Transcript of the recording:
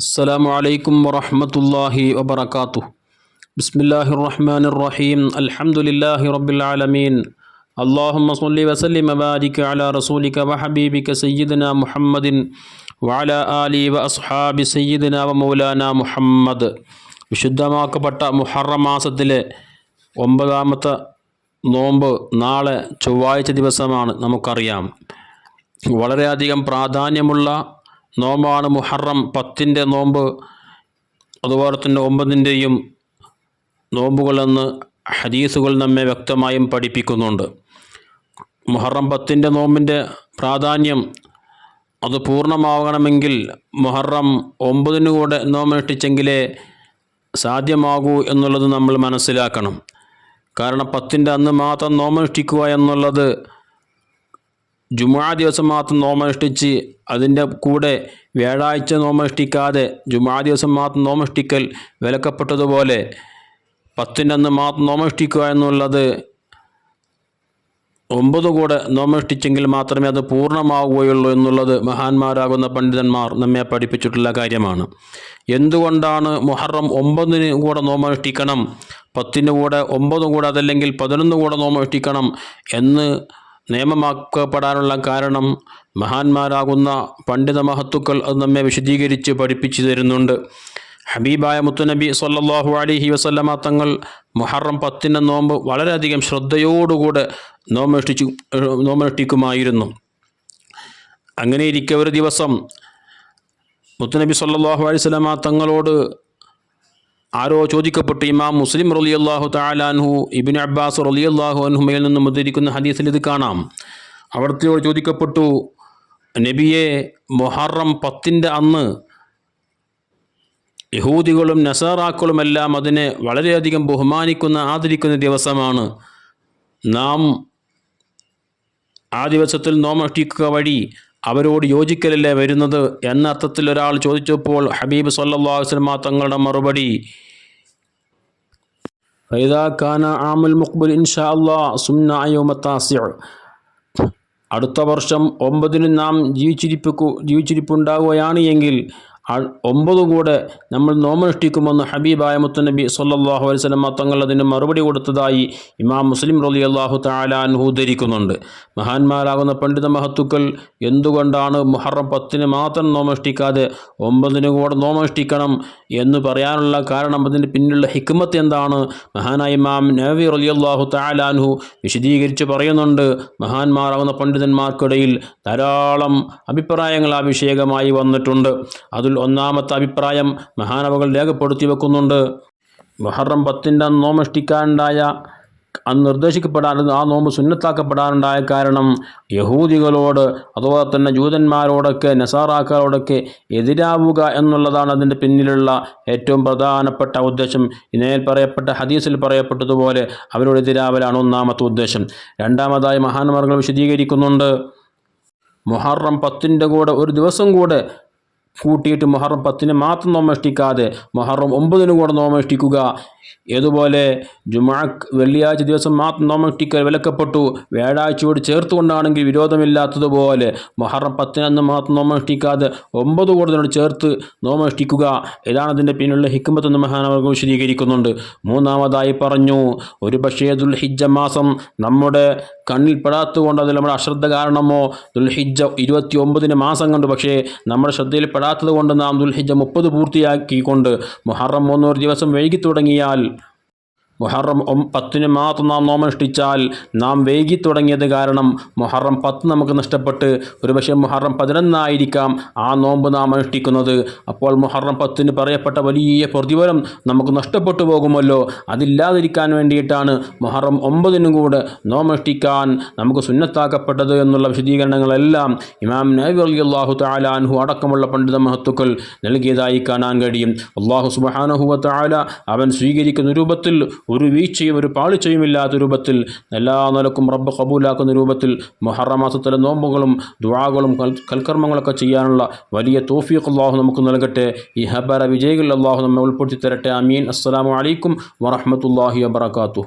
السلام عليكم ورحمة الله وبركاته بسم الله الرحمن الرحيم الحمد لله رب العالمين اللهم صل وسلم وبارك على رسولك وحبيبك سيدنا محمد وعلى آله وأصحاب سيدنا ومولانا محمد വിശുദ്ധമാക്കപ്പെട്ട മുഹറം മാസത്തിലെ ഒമ്പതാമത്തെ നോമ്പ് നാളെ ചൊവ്വാഴ്ച ദിവസമാണ് നമുക്കറിയാം വളരെയധികം പ്രാധാന്യമുള്ള നോമ്പാണ് മുഹറം പത്തിന്റെ നോമ്പ് അതുപോലെ തന്നെ ഒമ്പതിന്റെയും നോമ്പുകളെന്ന് ഹദീസുകൾ നമ്മെ വ്യക്തമായും പഠിപ്പിക്കുന്നുണ്ട്. മുഹറം പത്തിന്റെ നോമ്പിന്റെ പ്രാധാന്യം അത് പൂർണമാകണമെങ്കിൽ മുഹറം ഒമ്പതിന് കൂടെ നോമ്പനുഷ്ഠിച്ചെങ്കിലേ സാധ്യമാകൂ എന്നുള്ളത് നമ്മൾ മനസ്സിലാക്കണം. കാരണം പത്തിന്റെ അന്ന് മാത്രം നോമനുഷ്ഠിക്കുക എന്നുള്ളത് ജുമാ ദിവസം മാത്രം നോമനുഷ്ഠിച്ച് അതിന്റെ കൂടെ വ്യാഴാഴ്ച നോമനുഷ്ഠിക്കാതെ ജുമാ ദിവസം മാത്രം നോമനുഷ്ഠിക്കൽ വിലക്കപ്പെട്ടതുപോലെ പത്തിന്റെ അന്ന് മാത്രം നോമനുഷ്ഠിക്കുക എന്നുള്ളത് ഒമ്പത് കൂടെ നോമനുഷ്ഠിച്ചെങ്കിൽ മാത്രമേ അത് പൂർണമാവുകയുള്ളൂ എന്നുള്ളത് മഹാന്മാരാകുന്ന പണ്ഡിതന്മാർ നമ്മെ പഠിപ്പിച്ചിട്ടുള്ള കാര്യമാണ്. എന്തുകൊണ്ടാണ് മുഹറം ഒമ്പതിന് കൂടെ നോമനുഷ്ഠിക്കണം പത്തിന് കൂടെ ഒമ്പത് കൂടെ അതല്ലെങ്കിൽ പതിനൊന്ന് കൂടെ നോമനുഷ്ഠിക്കണം എന്ന് നിയമമാക്കപ്പെടാനുള്ള കാരണം മഹാന്മാരാകുന്ന പണ്ഡിത മഹത്തുക്കൾ അത് നമ്മെ വിശദീകരിച്ച് പഠിപ്പിച്ചു തരുന്നുണ്ട്. ഹബീബായ മുത്തുനബി സല്ലാഹു അലിഹി വസല്ലമ തങ്ങൾ മുഹറം പത്തിന്റെ നോമ്പ് വളരെയധികം ശ്രദ്ധയോടുകൂടെ നോമനുഷ്ഠിച്ചു നോമനുഷ്ഠിക്കുമായിരുന്നു അങ്ങനെ ഇരിക്കെ ഒരു ദിവസം മുത്തുനബി സല്ലാഹു അലൈഹി സ്വലമ തങ്ങളോട് ആരോ ചോദിക്കപ്പെട്ടു ഇമാം മുസ്ലിം റലിയല്ലാഹു താലാൻഹു ഇബിൻ അബ്ബാസ് റലിയല്ലാഹു അൻഹുമയിൽ നിന്നും ഉദ്ധരിക്കുന്ന ഹദീസിൽ ഇത് കാണാം. അവിടത്തെയോട് ചോദിക്കപ്പെട്ടു നബിയെ മൊഹറം പത്തിന്റെ അന്ന് യഹൂദികളും നസാറാക്കളുമെല്ലാം അതിനെ വളരെയധികം ബഹുമാനിക്കുന്ന ആദരിക്കുന്ന ദിവസമാണ്. നാം ആ ദിവസത്തിൽ നോമഷ്ടിക്കുക വഴി അവരോട് യോജിക്കലല്ലേ വരുന്നത് എന്ന അർത്ഥത്തിൽ ഒരാൾ ചോദിച്ചപ്പോൾ ഹബീബ് സല്ലാ വസ്ലമ തങ്ങളുടെ മറുപടി ആമുൽ ഇൻഷാ അടുത്ത വർഷം ഒമ്പതിന് നാം ജീവിച്ചിരിപ്പ് ജീവിച്ചിരിപ്പുണ്ടാവുകയാണ് എങ്കിൽ ഒമ്പത് കൂടെ നമ്മൾ നോമനുഷ്ഠിക്കുമെന്ന് ഹബീബായ മുത്തനബി സല്ലാഹു അലൈവലമ തങ്ങൾ അതിന് മറുപടി കൊടുത്തതായി ഇമാം മുസ്ലിം റലി അള്ളാഹു താലാൻഹു ധരിക്കുന്നുണ്ട് മഹാന്മാരാകുന്ന പണ്ഡിത മഹത്തുക്കൾ എന്തുകൊണ്ടാണ് മുഹറം പത്തിന് മാത്രം നോമനുഷ്ഠിക്കാതെ ഒമ്പതിന് കൂടെ നോമനുഷ്ഠിക്കണം എന്ന് പറയാനുള്ള കാരണം അതിന് പിന്നിലുള്ള ഹിക്മത്ത് എന്താണ്? മഹാനായ ഇമാം നവി റലി അള്ളാഹു താലാൻഹു വിശദീകരിച്ച് പറയുന്നുണ്ട് മഹാന്മാരാകുന്ന പണ്ഡിതന്മാർക്കിടയിൽ ധാരാളം അഭിപ്രായങ്ങൾ അഭിഷേകമായി വന്നിട്ടുണ്ട്. അതിൽ ഒന്നാമത്തെ അഭിപ്രായം മഹാനവകൾ രേഖപ്പെടുത്തി വെക്കുന്നുണ്ട്. മുഹറം പത്തിന്റെ നോമഷ്ടിക്കാനുണ്ടായ അന്ന് നിർദ്ദേശിക്കപ്പെടാൻ ആ നോമ്പ് സുന്നത്താക്കപ്പെടാനുണ്ടായ കാരണം യഹൂദികളോട് അതുപോലെ തന്നെ ജൂതന്മാരോടൊക്കെ നസാറാക്കളോടൊക്കെ എതിരാവുക എന്നുള്ളതാണ് അതിന്റെ പിന്നിലുള്ള ഏറ്റവും പ്രധാനപ്പെട്ട ഉദ്ദേശം. ഇനയിൽ പറയപ്പെട്ട ഹദീസിൽ പറയപ്പെട്ടതുപോലെ അവരോട് എതിരാവലാണ് ഒന്നാമത്തെ ഉദ്ദേശം. രണ്ടാമതായി മഹാന്മാർകൾ വിശദീകരിക്കുന്നുണ്ട് മുഹറം പത്തിന്റെ കൂടെ ഒരു ദിവസം കൂടെ കൂട്ടിയിട്ട് മൊഹറം പത്തിന് മാത്രം നോമഷ്ടിക്കാതെ മൊഹറം ഒമ്പതിന് കൂടെ നോമഷ്ടിക്കുക. ഏതുപോലെ ജുമാക്ക് വെള്ളിയാഴ്ച ദിവസം മാത്രം നോമഷ്ടിക്കൽ വിലക്കപ്പെട്ടു. വ്യാഴാഴ്ചയോട് ചേർത്തുകൊണ്ടാണെങ്കിൽ വിരോധമില്ലാത്തതുപോലെ മൊഹറം പത്തിനന്ന് മാത്രം നോമഷ്ടിക്കാതെ ഒമ്പത് കൂടുതലോട് ചേർത്ത് നോമഷ്ടിക്കുക. ഇതാണ് അതിന്റെ പിന്നിലുള്ള ഹിക്കുമത്ത് എന്ന് മഹാനവർഗം വിശദീകരിക്കുന്നുണ്ട്. മൂന്നാമതായി പറഞ്ഞു ഒരു പക്ഷേ ദുൽഹിജ്ജ മാസം നമ്മുടെ കണ്ണിൽ പെടാത്തതുകൊണ്ട് അതിൽ നമ്മുടെ അശ്രദ്ധ കാരണമോ? ദുൽഹിജ്ജ ഇരുപത്തി ഒമ്പതിന് മാസം കണ്ടു. പക്ഷേ നമ്മുടെ ശ്രദ്ധയിൽ പെടാത്തത് കൊണ്ട് നാം ദുൽഹിജ മുപ്പത് പൂർത്തിയാക്കിക്കൊണ്ട് മുഹറം മൂന്നൂറ് ദിവസം വൈകി തുടങ്ങിയാൽ മുഹറം പത്തിന് മാത്രം നാം നോമനുഷ്ഠിച്ചാൽ നാം വൈകി തുടങ്ങിയത് കാരണം മുഹറം പത്ത് നമുക്ക് നഷ്ടപ്പെട്ട് ഒരുപക്ഷെ മുഹറം പതിനൊന്നായിരിക്കാം ആ നോമ്പ് നാം അനുഷ്ഠിക്കുന്നത്. അപ്പോൾ മുഹറം പത്തിന് പറയപ്പെട്ട വലിയ പ്രതിഫലം നമുക്ക് നഷ്ടപ്പെട്ടു പോകുമല്ലോ. അതില്ലാതിരിക്കാൻ വേണ്ടിയിട്ടാണ് മുഹറം ഒമ്പതിനും കൂടെ നോമനുഷ്ഠിക്കാൻ നമുക്ക് സുന്നത്താക്കപ്പെട്ടത് എന്നുള്ള വിശദീകരണങ്ങളെല്ലാം ഇമാം നബി അള്ളാഹു താലാൻഹു അടക്കമുള്ള പണ്ഡിത മഹത്തുക്കൾ നൽകിയതായി കാണാൻ കഴിയും. അള്ളാഹു സുബാനഹുവ താല അവൻ സ്വീകരിക്കുന്ന രൂപത്തിൽ ഒരു വീഴ്ചയും ഒരു പാളിച്ചയും ഇല്ലാത്ത രൂപത്തിൽ എല്ലാ നിലക്കും റബ്ബ് കബൂലാക്കുന്ന രൂപത്തിൽ മൊഹറമാസത്തിലെ നോമ്പുകളും ദുവാകളും കൽക്കർമ്മങ്ങളൊക്കെ ചെയ്യാനുള്ള വലിയ തോഫീഖ് അള്ളാഹു നമുക്ക് നൽകട്ടെ. ഈ ഹബര വിജയികൾ അള്ളാഹു നമ്മെ ഉൾപ്പെടുത്തി തരട്ടെ അമീൻ അസ്സാം വലൈക്കും വറഹമത്തല്ലാഹി വാത്തു